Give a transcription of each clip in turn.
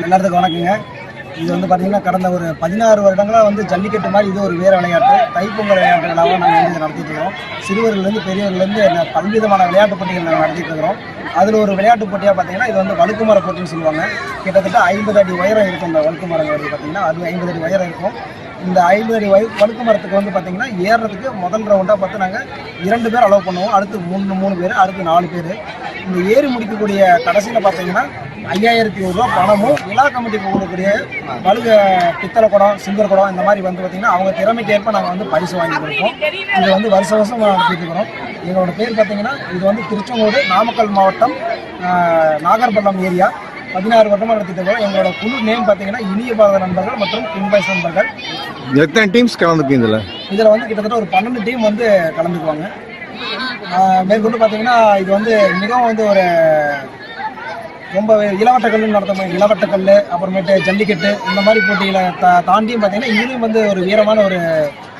எல்லாத்துக்கும் வணக்கங்க. இது வந்து பார்த்தீங்கன்னா கடந்த ஒரு பதினாறு வருடங்களாக வந்து ஜல்லிக்கட்டு மாதிரி இது ஒரு வீர விளையாட்டு. தைப்பொங்கல் விளையாட்டுகளாக நாங்கள் வந்து நடத்திட்டு இருக்கிறோம். சிறுவர்கள்லேருந்து பெரியவர்கள்லேருந்து என்ன பல்விதமான விளையாட்டு போட்டிகள் நாங்கள் நடத்திட்டு இருக்கிறோம். அதில் ஒரு விளையாட்டு போட்டியாக பார்த்தீங்கன்னா இது வந்து வழுக்குமர போட்டின்னு சொல்லுவாங்க. கிட்டத்தட்ட ஐம்பது அடி உயரம் இருக்கும் இந்த வழுக்குமரங்கிறது பார்த்தீங்கன்னா அது ஐம்பது அடி உயரம் இருக்கும். இந்த ஐம்பது அடி வய வழுக்கு மரத்துக்கு வந்து பார்த்தீங்கன்னா ஏறுறதுக்கு முதல் ரவுண்டாக பார்த்து நாங்கள் இரண்டு பேர் அலோவ் பண்ணுவோம். அடுத்து மூணு மூணு பேர் அடுத்து நாலு பேர். இந்த ஏறி முடிக்கக்கூடிய கடைசியில் பார்த்தீங்கன்னா ஐயாயிரத்தி ரூபா பணமும் விழா கமிட்டிக்கு கொடுக்கக்கூடிய வலுக பித்தளை குடம் சிங்கர் குடம் இந்த மாதிரி வந்து பார்த்தீங்கன்னா அவங்க திறமைக்கு ஏற்ப நாங்கள் வந்து பரிசு வாங்கி கொடுப்போம் இது வந்து வருஷ வருஷம் நடத்திட்டு இருக்கிறோம். எங்களோட பேர் பார்த்தீங்கன்னா இது வந்து திருச்செங்கோடு நாமக்கல் மாவட்டம் நாகர்பள்ளம் ஏரியா. பதினாறு வருடமாக நடத்திட்டு இருக்கோம் எங்களோட குழு நேம் பார்த்தீங்கன்னா இனிய பாரத நண்பர்கள் மற்றும் கும்பைஸ் நண்பர்கள். எத்தனை டீம்ஸ் கலந்துப்பீங்க இதில்? இதில் வந்து கிட்டத்தட்ட ஒரு பன்னெண்டு டீம் வந்து கலந்துக்குவாங்க. மேற்கொண்டு பார்த்தீங்கன்னா இது வந்து மிகவும் வந்து ஒரு ரொம்ப இளவட்டக்கல் நடத்தும் இளவட்டக்கல் அப்புறமேட்டு ஜல்லிக்கட்டு இந்த மாதிரி போட்டிகளை தா தாண்டியும் பார்த்தீங்கன்னா இதுலேயும் வந்து ஒரு வீரமான ஒரு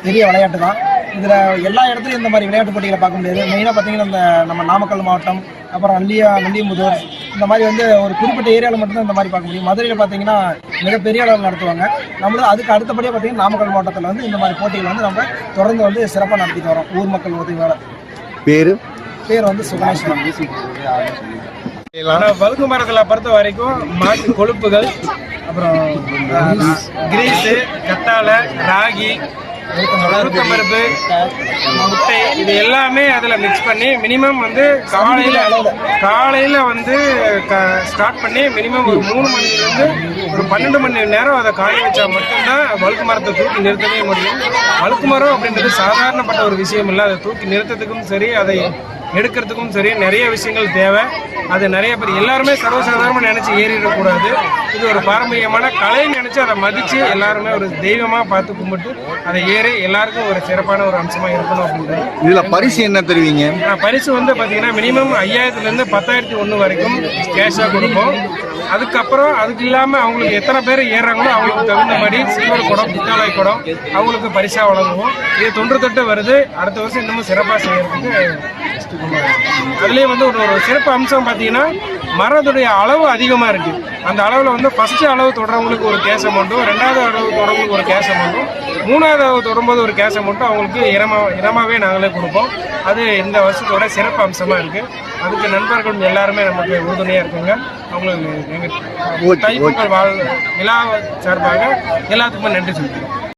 பெரிய விளையாட்டு தான். இதில் எல்லா இடத்துலையும் இந்த மாதிரி விளையாட்டு போட்டிகளை பார்க்க முடியாது. மெயினாக பார்த்தீங்கன்னா இந்த நம்ம நாமக்கல் மாவட்டம் அப்புறம் நல்லியா நல்லியமுதூர் இந்த மாதிரி வந்து ஒரு குறிப்பிட்ட ஏரியாவில் மட்டும்தான் இந்த மாதிரி பார்க்க முடியும். மதுரையில் பார்த்தீங்கன்னா மிகப்பெரிய அளவில் நடத்துவாங்க. நம்மளும் அதுக்கு அடுத்தபடியாக பார்த்தீங்கன்னா நாமக்கல் மாவட்டத்தில் வந்து இந்த மாதிரி போட்டிகள் வந்து நம்ம தொடர்ந்து வந்து சிறப்பாக நடத்திட்டு வரோம். ஊர் மக்கள் உதவியோட பேர்? பேர் வந்து ஆனால் வழுக்கு மரத்தில் பொறுத்த வரைக்கும் மாட்டு கொழுப்புகள் அப்புறம் கிரீஸு கத்தாழை ராகி பருப்பு முட்டை இது எல்லாமே அதில் மிக்ஸ் பண்ணி மினிமம் வந்து காலையில் காலையில் வந்து ஸ்டார்ட் பண்ணி மினிமம் ஒரு மூணு மணிலேருந்து ஒரு பன்னெண்டு மணி நேரம் அதை காய வச்சா மட்டும்தான் வழுக்கு மரத்தை தூக்கி நிறுத்தவே முடியும். வழுக்கு மரம் அப்படின்றது சாதாரணப்பட்ட ஒரு விஷயம் இல்லை. அதை தூக்கி நிறுத்தத்துக்கும் சரி அதை எடுக்கிறதுக்கும் சரி நிறைய விஷயங்கள் தேவை. அது நிறைய பேர் எல்லாருமே சர்வசாதாரணமாக நினச்சி ஏறிடக்கூடாது. இது ஒரு பாரம்பரியமான கலைன்னு நினச்சி அதை மதித்து எல்லாருமே ஒரு தெய்வமாக பார்த்து கும்பிட்டு அதை ஏறி எல்லாருக்கும் ஒரு சிறப்பான ஒரு அம்சமாக இருக்கணும் அப்படின்றது இதில் பரிசு என்ன தருவீங்க? பரிசு வந்து பார்த்தீங்கன்னா மினிமம் ஐயாயிரத்துலேருந்து பத்தாயிரத்தி ஒன்று வரைக்கும் கேஷாக கொடுப்போம். அதுக்கப்புறம் அதுக்கு இல்லாமல் அவங்களுக்கு எத்தனை பேர் ஏறுறாங்களோ அவங்களுக்கு தகுந்த மாதிரி சில்வர் குடம் பித்தளை குடம் அவங்களுக்கு பரிசாக வழங்குவோம். இது தொன்று தொட்டு வருது. அடுத்த வருஷம் இன்னமும் சிறப்பாக செய்யறதுக்கு அதுலேயே வந்து ஒரு ஒரு சிறப்பு அம்சம் பார்த்தீங்கன்னா மரத்துடைய அளவு அதிகமாக இருக்குது அந்த அளவில் வந்து ஃபஸ்ட்டு அளவு தொடரவங்களுக்கு ஒரு கேஸ் அமௌண்ட்டும் ரெண்டாவது அளவு தொடரவங்களுக்கு ஒரு கேஸ் அமௌண்ட்டும் மூணாவது அளவு தொடும்போது ஒரு கேஸ் அமௌண்ட்டும் அவங்களுக்கு இனமா இனமாகவே நாங்களே கொடுப்போம். அது இந்த வருஷத்தோட சிறப்பு அம்சமாக இருக்குது அதுக்கு நண்பர்கள் எல்லாருமே நமக்கு உறுதுணையாக இருக்குங்க. அவங்களுக்கு எங்கள் தைப்பொங்கல் வாழ் விழா சார்பாக எல்லாத்துக்குமே நன்றி சொல்லிக்கிறோம்.